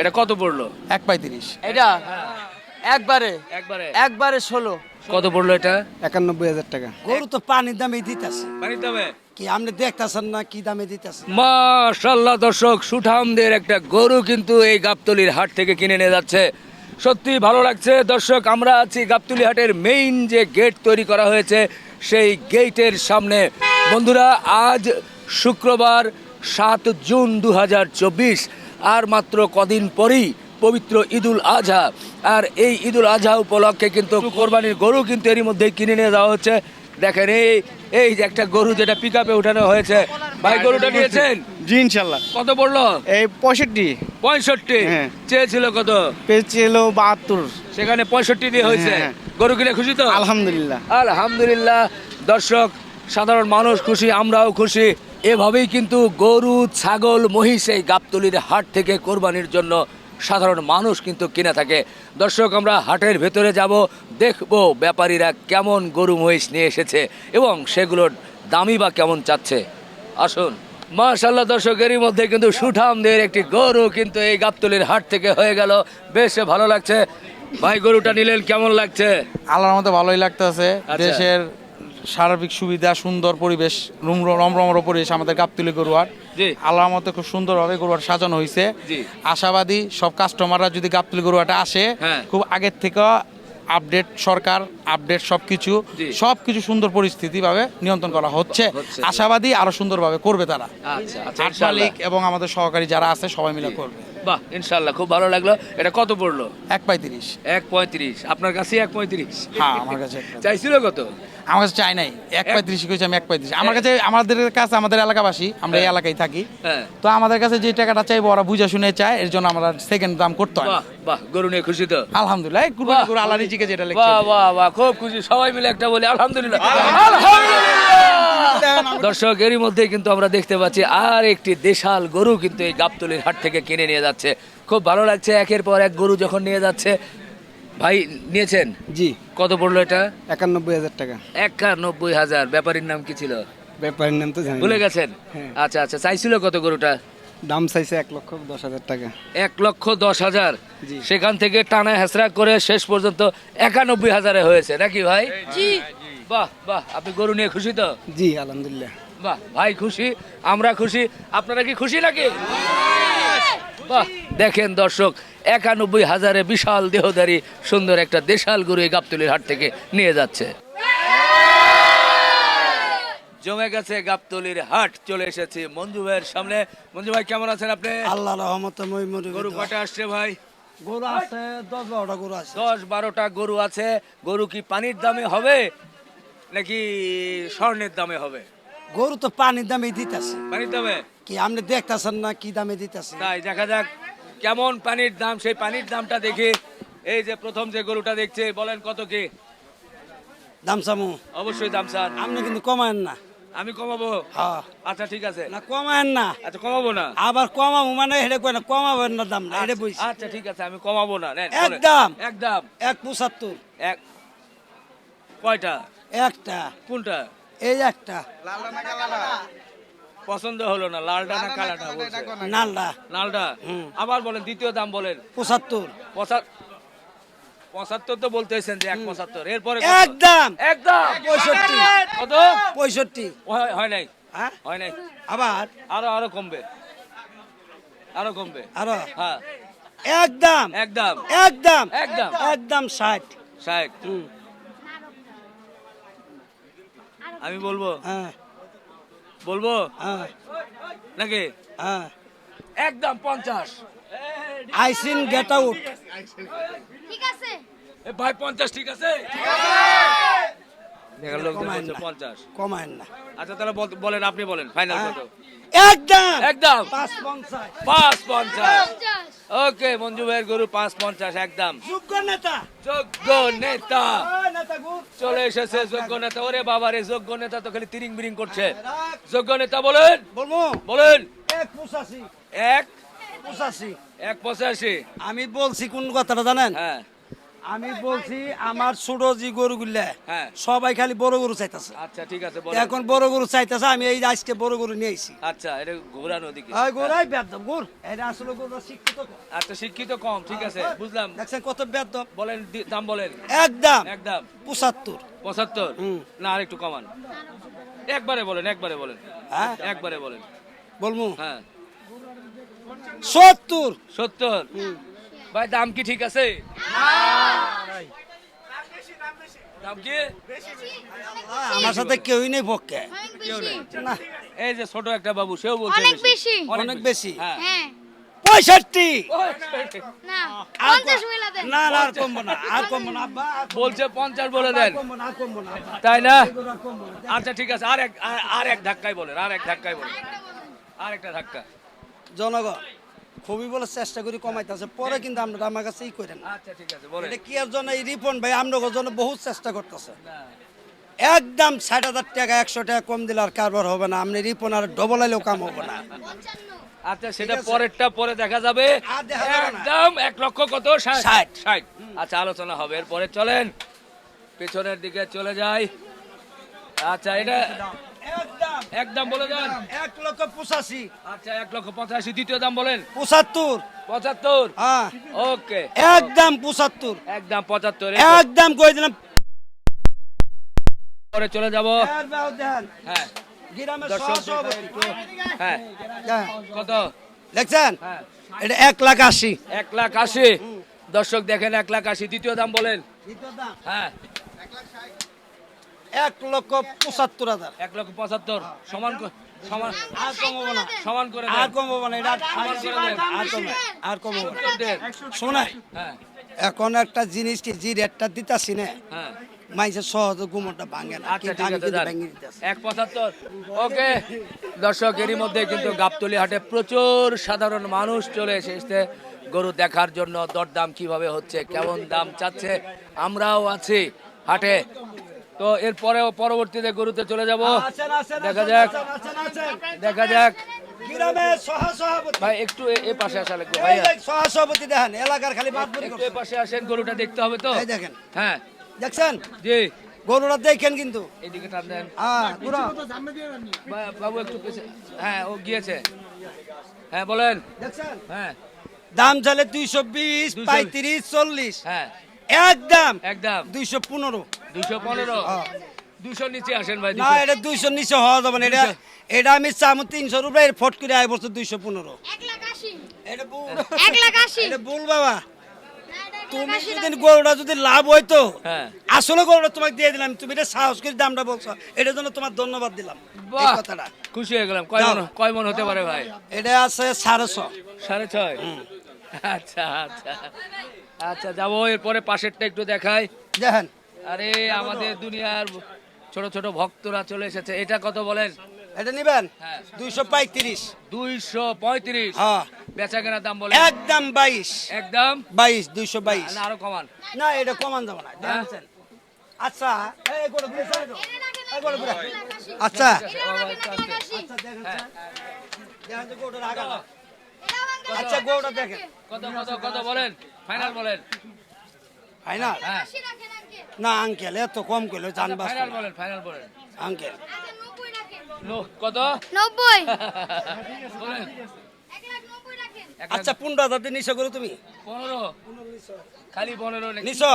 এটা কত পড়ল? এক পঁয়ত্রিশ এটা? একবারে? একবারে। একবারে ষোলো। কত পড়ল এটা? একানব্বই হাজার টাকা। গরু তো পানির দামে দিতেছে। পানির দামে? কি আপনি দেখতেছেন না কি দামে দিতেছে? মাশাল্লাহ দর্শক সুঠামদের একটা গরু কিন্তু এই গাবতলির হাট থেকে কিনে নিয়ে যাচ্ছে। সত্যি ভালো লাগছে। দর্শক আমরা আছি গাবতলি হাটের মেইন যে গেট তৈরি করা হয়েছে সেই গেটের সামনে। বন্ধুরা আজ শুক্রবার সাত জুন দু হাজার চব্বিশ। আর মাত্র কদিন পরেই পবিত্র ঈদুল আজহা। আর এই ঈদুল আজহা উপলক্ষে কিন্তু কোরবানির গরু কিন্তু এরই মধ্যে কিনে নিয়ে যাওয়া হচ্ছে। দেখেন এই এই যে একটা গরু যেটা পিক আপে উঠানো হয়েছে। ভাই গরুটা নিয়েছেন? জি ইনশাল্লাহ কত পড়ল? এই পঁয়ষট্টি। পঁয়ষট্টি? হ্যাঁ। চেয়েছিল কত? পেয়েছিল বাহাত্তর। সেখানে পঁয়ষট্টি দিয়ে হয়েছে। হ্যাঁ। গরু কিনে খুশি তো? আলহামদুলিল্লাহ। আলহামদুলিল্লাহ। দর্শক সাধারণ মানুষ খুশি আমরাও খুশি। এভাবেই কিন্তু গরু ছাগল মহিষ এই গাবতলির হাট থেকে কোরবানির জন্য সাধারণ মানুষ কিন্তু কিনে থাকে। দর্শক আমরা হাটের ভেতরে যাব দেখব ব্যাপারীরা কেমন গরু মহিষ নিয়ে এসেছে এবং সেগুলোর দামই বা কেমন চাচ্ছে। আসুন। মাশাল্লাহ দর্শকেরই মধ্যে কিন্তু সুঠামদের একটি গরু কিন্তু এই গাবতলির হাট থেকে হয়ে গেল। বেশ ভালো লাগছে। ভাই গরুটা নিলেন কেমন লাগছে? আল্লাহর মতো ভালোই লাগতেছে। আচ্ছা। দেশের সার্বিক সুবিধা সুন্দর পরিবেশ রমরমর পরিবেশ আমাদের গাবতলি গরুয়ার আল্লাহ মতো খুব সুন্দরভাবে গরুয়ার সাজানো হয়েছে আশাবাদী সব কাস্টমাররা যদি গাবতলি গরুয়াটা আসে হ্যাঁ। খুব আগের থেকে আপডেট সরকার আপডেট সবকিছু। সবকিছু সুন্দর পরিস্থিতি ভাবে নিয়ন্ত্রণ করা হচ্ছে। আশাবাদী আরও সুন্দরভাবে করবে তারা আচ্ছা আচ্ছা। মালিক এবং আমাদের সহকারী যারা আছে সবাই মিলে করবে বাহ ইনশাল্লাহ খুব ভালো লাগল। এটা কত পড়ল? এক পঁয়ত্রিশ। এক পঁয়ত্রিশ। আপনার কাছে এক পঁয়ত্রিশ? হ্যাঁ আমার কাছে চাইছিল কত? আমার কাছে চাই নাই। এক পঁয়ত্রিশ কইছি আমি এক পঁয়ত্রিশ। আমার কাছে আমাদের কাছে আমাদের এলাকাবাসী আমরা এই এলাকায় থাকি। হ্যাঁ। তো আমাদের কাছে যে টাকাটা চাইব ওরা বুঝে শুনে চায় এর জন্য আমরা সেকেন্ড দাম করতে হয়। বাহ বাহ গরু নিয়ে খুশি তো? আলহামদুলিল্লাহ এই কুরবানি করে আল্লাহ রিজিকে যেটা লিখছে। বাহ বাহ বাহ খুব খুশি। সবাই মিলে একটা বলি আলহামদুলিল্লাহ। আলহামদুলিল্লাহ। দর্শক এরই মধ্যে কিন্তু আমরা দেখতে পাচ্ছি আর একটি দেশাল গরু কিন্তু এই গাবতলির হাট থেকে কিনে নিয়ে যাচ্ছে। খুব ভালো লাগছে একের পর এক গরু যখন নিয়ে যাচ্ছে। ভাই নিয়েছেন? জি। কত পড়ল এটা? একানব্বই হাজার টাকা। একানব্বই হাজার। ব্যাপারীর নাম কি ছিল? ব্যাপারের নাম তো জানি ভুলে গেছেন? হ্যাঁ। আচ্ছা আচ্ছা চাইছিল কত গরুটা? দাম চাইছে এক লক্ষ দশ হাজার টাকা। এক লক্ষ দশ হাজার? জি। সেখান থেকে টানা হেসরা করে শেষ পর্যন্ত একানব্বই হাজারে হয়েছে নাকি ভাই? জি। বাহ বাহ আপনি গরু নিয়ে খুশি তো? জি আলহামদুলিল্লাহ। বাহ ভাই খুশি আমরা খুশি আপনারা কি খুশি নাকি? বাহ দেখেন দর্শক একানব্বই হাজারে বিশাল দেহধারী সুন্দর একটা দেশাল গরু এই গাবতলির হাট থেকে নিয়ে যাচ্ছে। জমে গেছে গাবতলির হাট চলে এসেছি মঞ্জু ভাইয়ের সামনে। মঞ্জু ভাই কেমন আছেন আপনি? আল্লাহ রহমতে গরু কটা আসছে ভাই? গরু আছে দশ বারোটা গরু আছে। দশ বারোটা গরু আছে। গরু কি পানির দামে হবে নাকি স্বর্ণের দামে হবে? গরু তো পানির দামে দিতেছে। পানির দামে? কি আপনি দেখতেছেন না কি দামে দিতেছে? তাই দেখা যাক কেমন পানির দাম সেই পানির দামটা দেখি এই যে প্রথম যে গরুটা দেখছে বলেন কত কি? দাম চামু। অবশ্যই দাম স্যার আপনি কিন্তু কমায়েন না। আমি কমাবো? হ্যাঁ। আচ্ছা ঠিক আছে। না কমায়েন না। আচ্ছা কমাবো না? আবার কমাবো মানে হেডে কয় না কমাবেন না দাম না আচ্ছা, বইছি। আচ্ছা ঠিক আছে আমি কমাবো না। একদম। একদম। এক পঁচাত্তর। এক কয়টা? একটা। কোনটা? এই একটা। পছন্দ হলো না লালটা না কালাটা নালডা লালটা আবার বলেন দ্বিতীয় দাম বলেন। পঁচাত্তর। পঁচা- পঁচাত্তর তো বলতেছেন যে এক পঁচাত্তর। এরপরে? একদম। একদম। পঁয়ষট্টি। কত? পঁয়ষট্টি। হয়- নাই। হ্যাঁ? হয় নাই। আবার? আরও আরও কমবে। আরও কমবে। আরও? হ্যাঁ। একদম। একদম। একদম। একদম। একদম ষাট। ষাট। আমি বলব? হ্যাঁ। বলব? হ্যাঁ। নাকি? হ্যাঁ। একদম পঞ্চাশ। আইসিন গেট আউট। ঠিক আছে। এ ভাই পঞ্চাশ ঠিক আছে? দেখার লোক কমায়েন বলছে না। পঞ্চাশ। কমায়েন না। আচ্ছা তাহলে বলেন আপনি বলেন ফাইনাল হ্যাঁ। কত? একদম। একদম। পাঁচ পঞ্চাশ। পাঁচ পঞ্চাশ। পঞ্চাশ। ওকে মঞ্জু ভাইয়ের গরু পাঁচ পঞ্চাশ একদম। যোগ্য নেতা। যোগ্য নেতা। চলে এসেছে যোগ্য নেতা। ওরে বাবা রে যোগ্য নেতা তো খালি তিরিং বিরিং করছে। যোগ্য নেতা বলেন। বলব? বলেন। এক। পঁচাশি। এক পঁচাশি আমি বলছি কোন কথাটা জানেন? হ্যাঁ। আমি বলছি আমার ছোট যে গরুগুলা হ্যাঁ। সবাই খালি বড় গরু চাইতেছে। আচ্ছা ঠিক আছে এখন বড় গরু চাইতেছে আমি এই আজকে বড় গরু নিয়ে আইছি। আচ্ছা এটা ঘোরানো দিকে ওই গরুই বেদম গরু এটা আসলে গরু শিক্ষিত কম। আচ্ছা শিক্ষিত কম ঠিক আছে বুঝলাম। দেখছেন কত বেদম। বলেন দাম বলেন। একদম। একদম। পঁচাত্তর। পঁচাত্তর? হুম। না আর একটু কমান। একবারে বলেন একবারে বলেন। হ্যাঁ। একবারে বলেন। বলব হ্যাঁ। সত্তর। সত্তর। ভাই দাম কি ঠিক আছে? আমার সাথে কেউই নেই পক্ষে কেউ নেই। না। এই যে ছোট একটা বাবু সেও বলছে অনেক বেশি। অনেক বেশি। হ্যাঁ। হ্যাঁ। পঁয়ষট্টি। না না না আর কমবো না আর কমবো না বলছে পঞ্চাশ বলে দেন। কমবো না আর কমবো না তাই না। আচ্ছা ঠিক আছে। আর এক আর- আর এক ধাক্কায় বলেন আর এক ধাক্কায় বলেন। আর একটা ধাক্কা। জনগণ খুবই বলে চেষ্টা করি কমাইতেছে পরে কিন্তু আমরা আমার কাছে ই করেন। আচ্ছা ঠিক আছে বলেন। এটা কি আর জন্য এই রিপন ভাই? আপনার জন্য বহুত চেষ্টা করতেছে। একদম ষাট হাজার টাকা একশো টাকা কম দিলে আর কারবার হবে না। আপনি রিপন আর ডবল আইলেও কাম হবে না। আচ্ছা সেটা পরেরটা পরে দেখা যাবে। একদম এক লক্ষ কত? ষাট। ষাট। আচ্ছা আলোচনা হবে। এরপরে চলেন। পেছনের দিকে চলে যাই। আচ্ছা এটা একদম। বলে দেন। এক লক্ষ পঁচাশি। আচ্ছা এক লক্ষ পঁচাশি। দ্বিতীয় দাম বলেন। পঁচাত্তর। পঁচাত্তর? হ্যাঁ। ওকে। একদম পঁচাত্তর। একদম পঁচাত্তর। একদম কই দিলাম? পরে চলে যাব। হ্যাঁ। হ্যাঁ। হ্যাঁ। কত? দেখছেন? হ্যাঁ। এটা এক লাখ আশি। এক লাখ আশি। দর্শক দেখেন এক লাখ আশি। দ্বিতীয় দাম বলেন। হ্যাঁ। এক লক্ষ পঁচাত্তর হাজার। এক লক্ষ পঁচাত্তর। সমান সমান আর কম না। সমান করে আর দেন কম না এটা সমান করে আর কম আর কম হবে না সত্তর দেন। শোনাই হ্যাঁ। এখন একটা জিনিস কি যে রেটটা দিতাছি না হ্যাঁ। মাইসের সহজে ভাঙে না আচ্ছা এক পঁচাত্তর। ওকে দর্শক এরই মধ্যে কিন্তু গাবতলি হাটে প্রচুর সাধারণ মানুষ চলে এসেছে গরু দেখার জন্য। দরদাম কীভাবে হচ্ছে কেমন দাম চাচ্ছে আমরাও আছি হাটে। তো এরপরেও পরবর্তীতে গরুতে চলে যাব। দেখা যাক। দেখা যাক। ভাই একটু এ- এ পাশে আসা লাগবে এই সহসভাপতি দেখেন এলাকার খালি বাদবুরি একটু করছে। এ পাশে আসেন গরুটা দেখতে হবে তো। দেখেন। হ্যাঁ। দেখছেন? জি। গরুটা দেখেন কিন্তু। এইদিকে টান দেন। বাবু একটু হ্যাঁ ও গিয়েছে। হ্যাঁ বলেন। দেখছেন? হ্যাঁ। দাম চলে দুইশো বিশ পঁয়ত্রিশ চল্লিশ। হ্যাঁ। একদম। একদম। দুইশো পনেরো। দুশো পনেরো। দুশো নিচে আসেন ভাই না এটা দুইশো নিচে হওয়া যাবে না এটা এটা আমি চামু তিনশো রুপে ফট করে আয় বছর দুইশো পনেরো। এটা ভুল। এটা ভুল বাবা। তুমি যদি গরুটা যদি লাভ হইতো হ্যাঁ। আসলে গরুটা তোমাকে দিয়ে দিলাম তুমি এটা সাহস করে দামটা বলছো এটার জন্য তোমার ধন্যবাদ দিলাম এই কথাটা। খুশি হয়ে গেলাম। মন কয় মন হতে পারে ভাই? এটা আছে সাড়ে ছ। সাড়ে ছয়? আচ্ছা আচ্ছা। আচ্ছা যাব এরপরে পাশেরটা একটু দেখাই। দেখেন। আরে আমাদের দুনিয়ার ছোট ছোট ভক্তরা চলে এসেছে। এটা কত বলেন? এটা নিবেন? হ্যাঁ। দুইশো পঁয়ত্রিশ। দুইশো পঁয়ত্রিশ? হ্যাঁ। বেচা কেনার দাম বলেন। একদম বাইশ। একদম? বাইশ দুইশো বাইশ। না আরও কমান। না এটা কমান যাবে না। হ্যাঁ? আচ্ছা। আচ্ছা। আচ্ছা। দেখেন আচ্ছা, দেখেন। কত কত কত বলেন? ফাইনাল বলেন। ফাইনাল? হ্যাঁ। না আঙ্কেল এত কম করল জান ফাইনাল বলেন ফাইনাল বলেন। আঙ্কেল আচ্ছা। কত? নব্বই। আচ্ছা পনেরো হাজার দিয়ে নিশো করো তুমি? পনেরো। খালি পনেরো নিশো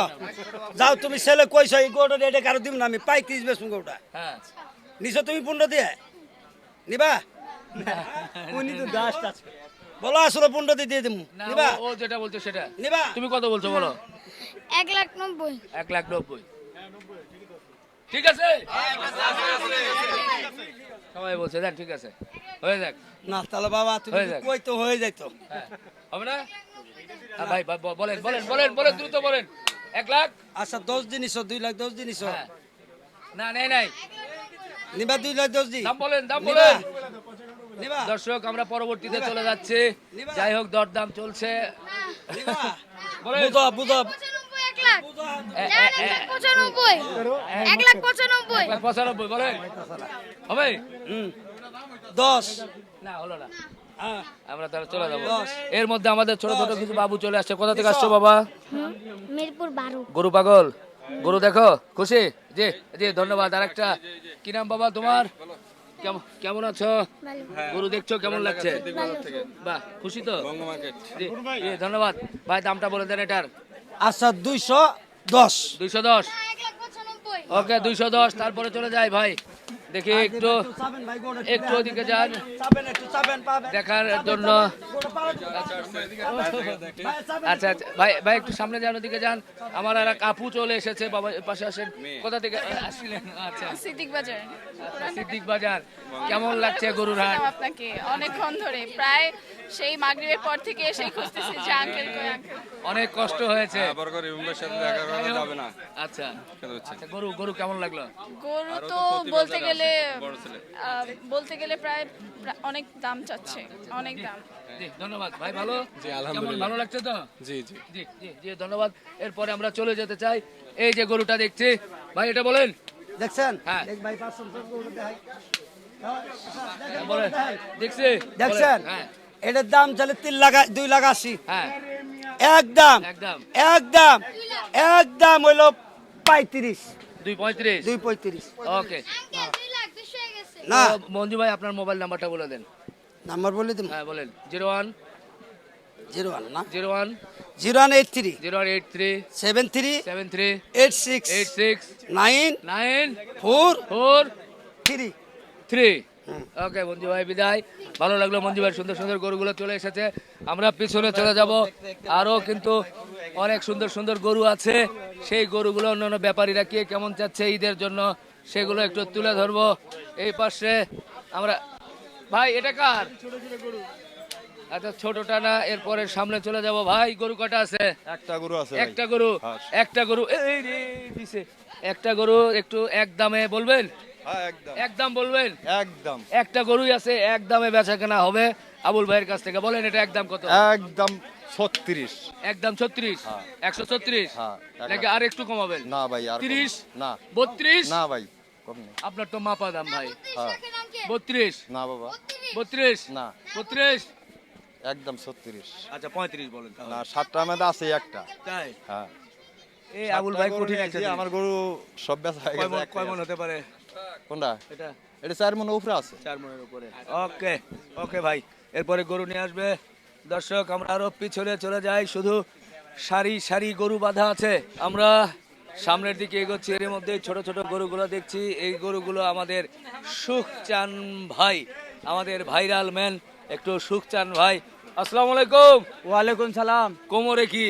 যাও তুমি ছেলে কইছো এই গরুটা রেটে কারও দিব না আমি পঁয়ত্রিশ বেসুন গরুটা। হ্যাঁ। নিশো তুমি পনেরো দিয়ে? নিবা? উনি তো দাস বলো আসলে পনেরো দিয়ে দিয়ে দিব নিবা? ও যেটা বলছো সেটা। নিবা? তুমি কত বলছো বলো? এক লাখ নব্বই। এক লাখ নব্বই। ঠিক আছে? সবাই বলছে দেন ঠিক আছে। হয়ে যাক। না তাহলে বাবা তুমি যদি যাক। কই তো হয়ে যাইত। হবে না? ভাই ভাই, বলেন বলেন বলেন বলেন দ্রুত বলেন। এক লাখ? আচ্ছা দশ দিন দুই লাখ দশ দিন হ্যাঁ। না নেই নাই। নিবা দুই লাখ দশ দিন দাম বলেন দাম বলেন। দর্শক আমরা পরবর্তীতে চলে যাচ্ছি। যাই হোক দরদাম চলছে। বুঝো বুঝো। লাখ। এ- যান, এ- এক লাখ এ- পঁচানব্বই। এক লাখ পঁচানব্বই। পঁচানব্বই বলেন। হবে? দশ। না হলো না। আমরা তাহলে চলে যাব। এর মধ্যে আমাদের ছোট ছোট কিছু বাবু চলে আসছে। কোথা থেকে আসছো বাবা? মিরপুর বারো। গরু পাগল? গরু দেখো খুশি? জি জি ধন্যবাদ। আর একটা কি নাম বাবা তোমার? কেমন কেমন আছো? গরু দেখছ কেমন লাগছে? বাহ খুশি তো? ধন্যবাদ। ভাই দামটা বলে দেন এটার। আচ্ছা দুইশো দশ। দুইশো দশ। ওকে দুইশো দশ তারপরে চলে যাই ভাই। দেখি একটু একটু ওদিকে যান। দেখার জন্য। আচ্ছা আচ্ছা ভাই ভাই একটু সামনে যান ওদিকে যান। আমার আর এক আপু চলে এসেছে বাবা পাশে আসেন। কোথা থেকে আসছিলেন? আচ্ছা। সিদ্দিক বাজার। সিদ্দিক বাজার। কেমন লাগছে গরুর হাট? আপনাকে অনেকক্ষণ ধরে। প্রায় সেই মাগরিবের পর থেকে সেই খুঁজতেছি যে আঙ্কেল কই আঙ্কেল অনেক কষ্ট হয়েছে। আবার করে ইমবের সাথে দেখা করা যাবে না। আচ্ছা। আচ্ছা গরু গরু কেমন লাগল? গরু তো বলতে গেলে আহ, বলতে গেলে প্রায় অনেক দাম চাচ্ছে অনেক দাম। ধন্যবাদ। ভাই ভালো? জি, আলহামদুলিল্লাহ। ভালো লাগছে তো? জি জি। জি জি জি ধন্যবাদ। এরপরে আমরা চলে যেতে চাই। এই যে গরুটা দেখছি ভাই এটা বলেন। দেখছেন? হ্যাঁ। ভাই পাঁচশো গরু দেখাই। হ্যাঁ, দেখছি। দেখছেন? হ্যাঁ। এটার দাম চলে তিন লাখ দুই লাখ আশি। হ্যাঁ। একদম। একদম। একদম। একদম হইল পঁয়ত্রিশ। দুই পঁয়ত্রিশ? দুই পঁয়ত্রিশ। ওকে আঙ্কেল দুই লাখ বেশি হয়ে গেছে না। মঞ্জু ভাই আপনার মোবাইল নাম্বারটা বলে দেন। নাম্বার বলে দিন হ্যাঁ বলেন। Zero one. জিরো ওয়ান না? Zero one. Zero one eight three. Zero one eight three. Seven three. Seven three. Eight six. Eight six. Nine. Nine. Four. Four. Three. Three. Okay Manju ভাই বিদায়। ভালো লাগল মঞ্জু ভাই সুন্দর সুন্দর গরুগুলো চলে এসেছে। আমরা পিছনে চলে যাব। আরও কিন্তু অনেক সুন্দর সুন্দর গরু আছে। সেই গরুগুলো অন্যান্য ব্যাপারীরা কে কেমন চাচ্ছে ঈদের জন্য সেগুলো একটু তুলে ধরবো। এই পাশে আমরা ভাই এটা কার? আচ্ছা ছোটটা না এরপরে সামনে চলে যাব। ভাই গরু কটা আছে? একটা গরু আছে একটা গরু। হ্যাঁ। একটা গরু। এই রে দিছে। একটা গরু একটু এক দামে বলবেন? হ্যাঁ একদম বলবেন? একদম একটা গরুই আছে এক দামে বেচা কেনা হবে। আবুল ভাইয়ের কাছ থেকে বলেন এটা একদম কত? একদম ছত্রিশ। একদম ছত্রিশ? হ্যাঁ। একশো ছত্রিশ? নাকি আর একটু কমাবেন? না ভাই আর তিরিশ? না। বত্রিশ? না ভাই। কম নেই। আপনার তো মাপা দাম ভাই। বত্রিশ হ্যাঁ। বত্রিশ। না বাবা। বত্রিশ? না। বত্রিশ? একদম ছত্রিশ। আচ্ছা পঁয়ত্রিশ বলেন না সাতটার মধ্যে আছে একটা। তাই? হ্যাঁ। এই আবুল ভাই কঠিন একটা আমার গরু সব বেচা হয়ে গেছে কয় মন হতে পারে? কোনটা? এটা। এটা চার মনে উপরে আছে। চার মনের উপরে। ওকে ওকে ভাই। এরপরে গরু নিয়ে আসবে। দর্শক আমরা আরও পিছনে চলে যাই। শুধু সারি সারি গরু বাঁধা আছে। আমরা সামনের দিকে এগোচ্ছি এর মধ্যে ছোট ছোট গরুগুলো দেখছি। এই গরুগুলো আমাদের সুখচান ভাই আমাদের ভাইরাল ম্যান একটু সুখচান ভাই। আসসালামু আলাইকুম। ওয়ালাইকুম সালাম। কোমরে কি?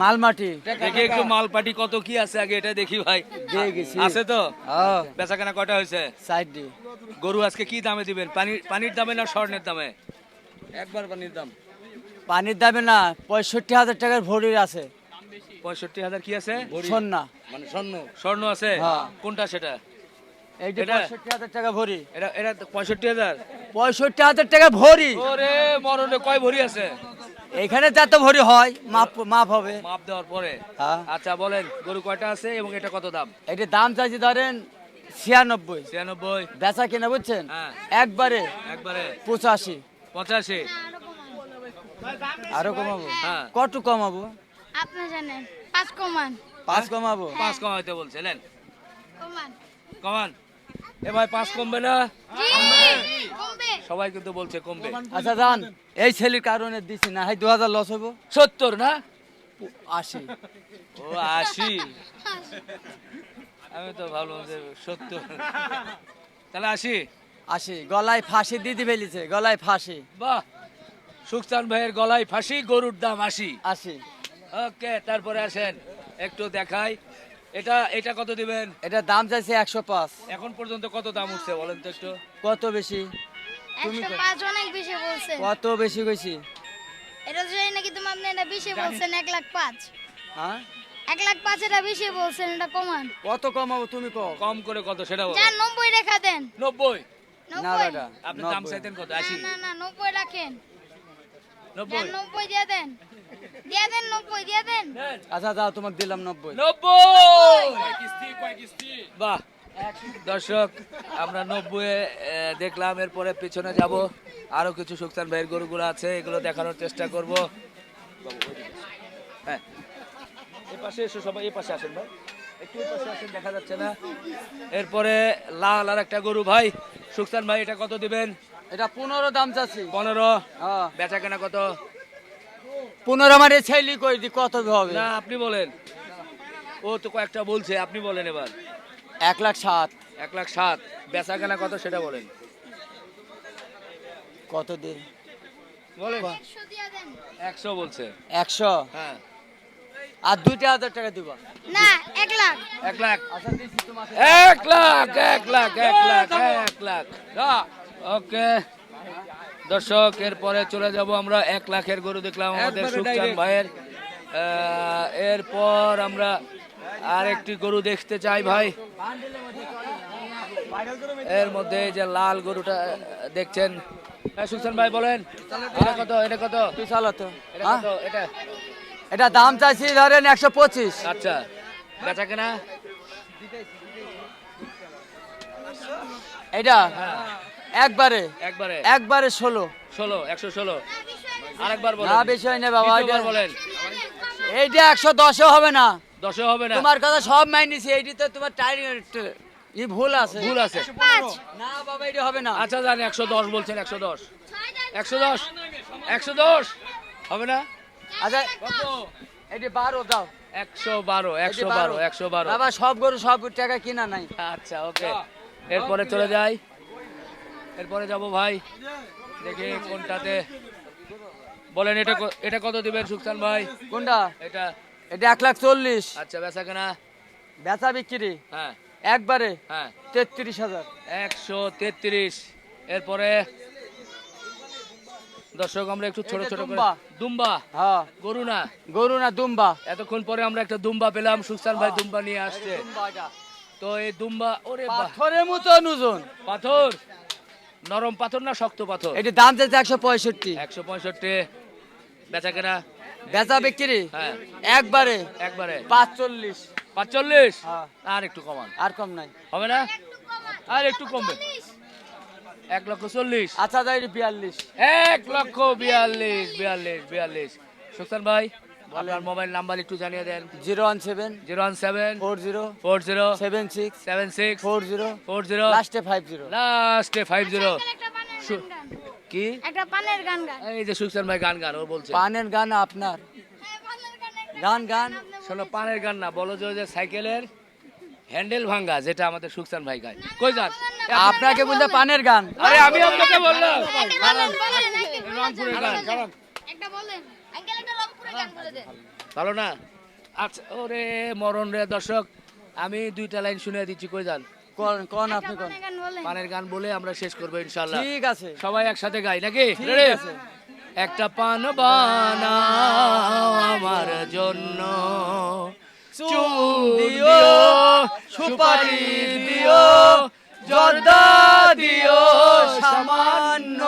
মালমাটি। দেখি একটু মালপাটি কত কি আছে আগে এটা দেখি ভাই। দিয়ে গেছি। আছে তো? হ্যাঁ। বেচাকেনা কয়টা হয়েছে? সাইড দি গরু আজকে কি দামে দিবেন? পানির পানির দামে না স্বর্ণের দামে? একবার পানির দাম। পানির দামে না পঁয়ষট্টি হাজার টাকার ভরির আছে। পঁয়ষট্টি হাজার কি আছে? সন্না মানে স্বর্ণ। স্বর্ণ আছে? হ্যাঁ। কোনটা সেটা? পঁয়ষট্টি হাজার টাকা ভরি। এটা এটা পঁয়ষট্টি হাজার? পঁয়ষট্টি হাজার টাকা ভরি। ওরে মরণে কয় ভরি আছে? এখানে যত ভরি হয় মাপ মাপ হবে। মাপ দেওয়ার পরে? হ্যাঁ। আচ্ছা বলেন গরু কয়টা আছে এবং এটা কত দাম? এটা দাম চাইছি ধরেন ছিয়ানব্বই। ছিয়ানব্বই। বেচা কিনা বুঝছেন? হ্যাঁ। একবারে। একবারে। পঁচাশি। পঁচাশি। আরও কমাবো? হ্যাঁ। কত কমাবো? আপনি জানেন পাঁচ কমান। পাঁচ কমাবো? পাঁচ কমাইতে বলছিলেন কমান। কমান। এ ভাই পাঁচ কমবে না? সবাই কিন্তু বলছে কমবে। আচ্ছা জান এই ছেলের কারণে দিছি না হয় দু হাজার লস হইব। সত্তর না? আশি। ও আশি। আমি তো ভাবলাম যে সত্তর। তাহলে আশি। আশি গলায় ফাঁসি দিদি ফেলিছে গলায় ফাঁসি। বাহ! সুখসান ভাইয়ের গলায় ফাঁসি গরুর দাম আশি। আশি। ওকে তারপরে আসেন। একটু দেখাই। এটা এটা কত দিবেন? এটা দাম চাইছে একশো পাঁচ। এখন পর্যন্ত কত দাম উঠছে বলেন তো একটু? কত বেশি? অনেক বেশি বলছেন কত বেশি কইছি এটা তো জানি নাকি তুমি আপনি এটা বেশি বলছেন এক লাখ পাঁচ। হ্যাঁ? এক লাখ পাঁচ এটা বেশি বলছেন এটা কমান। কত কমাবো তুমি কও? কম করে কত সেটা বলো। যান নব্বই রেখা দেন। নব্বই? না বেটা আপনি দাম চাইতেন কত? না আশি? না না নব্বই রাখেন। নব্বই? নব্বই দিয়ে দেন। দিয়ে দেন নব্বই দিয়ে দেন। দেন। আচ্ছা যাও তোমাকে দিলাম নব্বই। নব্বই! বাহ! দর্শক আমরা নব্বই দেখলাম এরপরে পিছনে যাব। আরও কিছু সুক্তান ভাইয়ের গরুগুলো আছে এগুলো দেখানোর চেষ্টা করব। হ্যাঁ। এই পাশে এসো সবাই এই পাশে আসেন ভাই। একটু এই পাশে আসেন দেখা যাচ্ছে না। এরপরে লাল আর একটা গরু। ভাই সুক্তান ভাই এটা কত দিবেন? এটা পনেরো দাম চাচ্ছি। পনেরো। হ্যাঁ। বেচা কেনা কত? পনেরো মানে ছেলে করে দি কত হবে? না আপনি বলেন। ও তো কয়েকটা বলছে আপনি বলেন এবার। এক লাখ সাত। এক লাখ সাত বেচা কেনা কত সেটা বলেন। কত দিন বলেন। একশো দিয়া দেন। একশো বলছে। একশো? হ্যাঁ। আর দুইটা হাজার টাকা দিবা। না এক লাখ। এক লাখ। আচ্ছা এক লাখ এক লাখ এক লাখ এক লাখ। ওকে। দর্শক এরপরে চলে যাব আমরা এক লাখের গরু দেখলাম আমাদের সুখচান ভাইয়ের। এরপর আমরা আর একটি গরু দেখতে চাই ভাই। এর মধ্যে এই যে লাল গরুটা দেখছেন। হ্যাঁ সুখচান ভাই বলেন। এটা কত? এটা কত? তুই চালো তো এটা হ্যাঁ? কত এটা? এটা দাম চাইছি ধরেন একশো পঁচিশ। আচ্ছা। বেচা কেনা? এটা? হ্যাঁ। একবারে। একবারে। একবারে ষোলো। ষোলো একশো ষোলো। আরেকবার বলেন। না বেশি হয় না বাবা দ্বিতীয়বার বলেন। এইটা একশো দশও হবে না। দশে হবে না। তোমার কথা সব মাইনিছি এইটি তো তোমার টাইম ই ভুল আছে। ভুল আছে। না বাবা এটা হবে না। আচ্ছা জানি একশো দশ বলছেন একশো দশ। একশো দশ? একশো দশ? হবে না? আচ্ছা এটি বারো দাও একশো বারো একশো বারো। একশো বারো। বাবা সব গরু সব টাকা কিনা নাই। আচ্ছা ওকে। এরপরে চলে যাই। এরপরে যাব ভাই। দেখি কোনটাতে। বলেন এটা এটা কত দিবেন সুখসান ভাই? কোনটা? এটা। এটা এক লাখ চল্লিশ। আচ্ছা বেচা কেনা? বেচা বিক্রি। হ্যাঁ। একবারে হ্যাঁ। তেত্রিশ হাজার। একশো তেত্রিশ। এরপরে দর্শক আমরা একটু ছোট ছোট করে দুম্বা। হ্যাঁ। গরু না? গরু না দুম্বা। এতক্ষণ পরে আমরা একটা দুম্বা পেলাম সুস্থান ভাই দুম্বা নিয়ে আসছে। তো এই দুম্বা ওরে পাথরের মতো ওজন পাথর? নরম পাথর না শক্ত পাথর? এটি দাম চাইছে একশো পঁয়ষট্টি। একশো পঁয়ষট্টি। বেচা কেনা বেচা বিক্রি? হ্যাঁ। একবারে? একবারে। পাঁচচল্লিশ। পাঁচচল্লিশ? হ্যাঁ। আর একটু কমান। আর কম নাই। হবে না? আর একটু কমবে। এক লক্ষ চল্লিশ। আচ্ছা যাই বিয়াল্লিশ। এক লক্ষ বিয়াল্লিশ বিয়াল্লিশ বিয়াল্লিশ। সুস্থান ভাই? আপনার মোবাইল নাম্বার একটু জানিয়ে দেন zero one seven zero one seven four zero four zero seven six seven six four zero four zero লাস্টে ফাইভ জিরো লাস্টে ফাইভ জিরো। কি একটা পানের গান গান এই যে সুস্থান ভাই গান গান ও বলছে পানের গান আপনার হ্যাঁ, গান গান গান শোনো পানের গান না বলো যে ওই যে সাইকেলের হ্যান্ডেল ভাঙ্গা যেটা আমাদের সুকসান ভাই গায় কই যান আপনাকে বলতে পানের গান আরে আমি আপনাকে বললাম রংপুরের গান, একটা বলেন আঙ্কেল একটা রংপুরের গান বলে দেন ভালো না? আচ্ছা ওরে মরণ রে দর্শক আমি দুইটা লাইন শুনে দিচ্ছি কই যান? কোন কোন আপনি কোন? পানের গান বলে আমরা শেষ করব ইনশাল্লাহ ঠিক আছে। সবাই একসাথে গাই নাকি? ঠিক আছে। একটা পান বানাও আমার জন্য। চুন দিও সুপারি দিও জর্দা দিও সামান্য।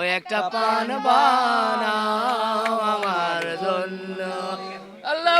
ও একটা পান বানাও আমার জন্য। আল্লাহ